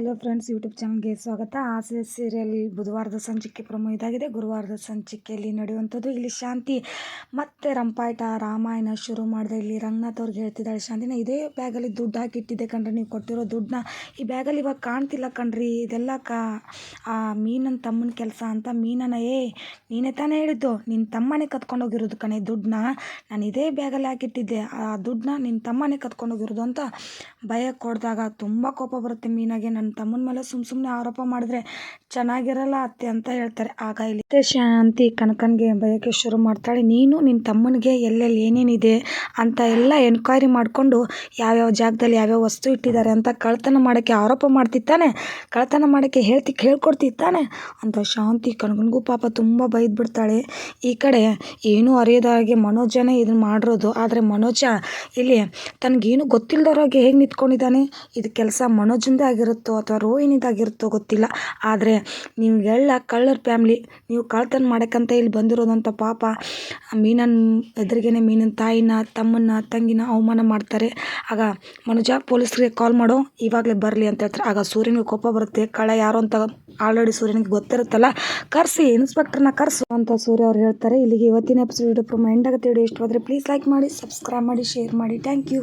Hello friends YouTube ಚಾನಲ್ಗೆ ಸ್ವಾಗತ. ಆಸೆ ಸೀರಿಯಲ್ ಬುಧವಾರದ ಸಂಚಿಕೆ ಪ್ರಮೋ ಇದಾಗಿದೆ. ಗುರುವಾರದ ಸಂಚಿಕೆಯಲ್ಲಿ ನಡೆಯುವಂಥದ್ದು ಇಲ್ಲಿ ಶಾಂತಿ, ಮತ್ತೆ ರಂಪಾಯಟ ರಾಮಾಯಣ ಶುರು ಮಾಡಿದೆ. ಇಲ್ಲಿ ರಂಗನಾಥ್ ಅವ್ರಿಗೆ ಹೇಳ್ತಿದ್ದಾಳೆ, ಶಾಂತಿನ ಇದೇ ಬ್ಯಾಗಲ್ಲಿ ದುಡ್ಡು ಹಾಕಿಟ್ಟಿದ್ದೆ ಕಂಡ್ರೆ ನೀವು ಕೊಟ್ಟಿರೋ ದುಡ್ಡನ್ನ ಈ ಬ್ಯಾಗಲ್ಲಿ ಇವಾಗ ಕಾಣ್ತಿಲ್ಲ ಕಣ್ರಿ. ಇದೆಲ್ಲ ಕಾ, ಆ ಮೀನನ ತಮ್ಮನ ಕೆಲಸ ಅಂತ ಮೀನನ, ಏ, ನೀನೇ ತಾನೇ ಹೇಳಿದ್ದು ನಿನ್ನ ತಮ್ಮನೇ ಕತ್ಕೊಂಡೋಗಿರೋದು ಕಣೆ ದುಡ್ಡನ್ನ ನಾನು ಇದೇ ಬ್ಯಾಗಲ್ಲಿ ಹಾಕಿಟ್ಟಿದ್ದೆ. ಆ ದುಡ್ಡನ್ನ ನಿನ್ನ ತಮ್ಮನೇ ಕತ್ಕೊಂಡೋಗಿರೋದು ಅಂತ ಭಯ ಕೊಡಿದಾಗ ತುಂಬ ಕೋಪ ಬರುತ್ತೆ ಮೀನಾಗೆ. ನನ್ನ ತಮ್ಮನ ಮೇಲೆ ಸುಮ್ಮ ಸುಮ್ಮನೆ ಆರೋಪ ಮಾಡಿದ್ರೆ ಚೆನ್ನಾಗಿರಲ್ಲ ಅತ್ತೆ ಅಂತ ಹೇಳ್ತಾರೆ. ಆಗ ಇಲ್ಲಿ ಶಾಂತಿ ಕನಕನ್ಗೆ ಬಯಕೆ ಶುರು ಮಾಡ್ತಾಳೆ. ನೀನು ನಿನ್ನ ತಮ್ಮನಿಗೆ ಎಲ್ಲೆಲ್ಲಿ ಏನೇನಿದೆ ಅಂತ ಎಲ್ಲ ಎನ್ಕ್ವೈರಿ ಮಾಡಿಕೊಂಡು ಯಾವ್ಯಾವ ಜಾಗದಲ್ಲಿ ಯಾವ್ಯಾವ ವಸ್ತು ಇಟ್ಟಿದ್ದಾರೆ ಅಂತ ಕಳ್ತನ ಮಾಡೋಕ್ಕೆ ಆರೋಪ ಮಾಡ್ತಿತ್ತಾನೆ ಕಳ್ತನ ಮಾಡೋಕ್ಕೆ ಹೇಳ್ತಿ ಹೇಳ್ಕೊಡ್ತಿತ್ತಾನೆ ಅಂತ ಶಾಂತಿ ಕನಕನ್ಗೂ ಪಾಪ ತುಂಬ ಬೈದ್ಬಿಡ್ತಾಳೆ. ಈ ಕಡೆ ಏನೂ ಅರಿಯದ ಹಾಗೆ ಮನೋಜನೇ ಇದನ್ನು ಮಾಡಿರೋದು. ಆದರೆ ಮನೋಜ ಇಲ್ಲಿ ತನಗೇನು ಗೊತ್ತಿಲ್ಲದವ್ರಾಗೆ ಹೇಗೆ ನಿಂತ್ಕೊಂಡಿದ್ದಾನೆ. ಇದು ಕೆಲಸ ಮನೋಜಂದೇ ಆಗಿರುತ್ತೋ ಅಥವಾ ರೋಹಿಣಿದಾಗಿರುತ್ತೋ ಗೊತ್ತಿಲ್ಲ. ಆದರೆ ನೀವೆಲ್ಲ ಕಳ್ಳರ ಫ್ಯಾಮ್ಲಿ, ನೀವು ಕಳ್ತನ ಮಾಡೋಕ್ಕಂತ ಇಲ್ಲಿ ಬಂದಿರೋದಂಥ ಪಾಪ. ಮೀನನ್ನ ಎದುರಿಗೇನೆ ಮೀನನ ತಾಯಿನ, ತಮ್ಮನ್ನ, ತಂಗಿನ ಅವಮಾನ ಮಾಡ್ತಾರೆ. ಆಗ ಮನುಜ ಪೊಲೀಸ್ರಿಗೆ ಕಾಲ್ ಮಾಡೋ, ಇವಾಗಲೇ ಬರಲಿ ಅಂತ ಹೇಳ್ತಾರೆ. ಆಗ ಸೂರ್ಯನಿಗೆ ಕೋಪ ಬರುತ್ತೆ. ಕಳ್ಳ ಯಾರು ಅಂತ ಆಲ್ರೆಡಿ ಸೂರ್ಯನಿಗೆ ಗೊತ್ತಿರುತ್ತಲ್ಲ. ಕರೆಸಿ ಇನ್ಸ್ಪೆಕ್ಟರ್ನ ಕರೆಸು ಅಂತ ಸೂರ್ಯ ಅವ್ರು ಹೇಳ್ತಾರೆ. ಇಲ್ಲಿಗೆ ಇವತ್ತಿನ ಎಪಿಸೋಡ್ ಪ್ರೊಮೋ ಎಂಡ್ ಆಗುತ್ತೆ. ವಿಡಿಯೋ ಇಷ್ಟವಾದರೆ ಪ್ಲೀಸ್ ಲೈಕ್ ಮಾಡಿ ಸಬ್ಸ್ಕ್ರೈಬ್ ಮಾಡಿ ಶೇರ್ ಮಾಡಿ. Thank you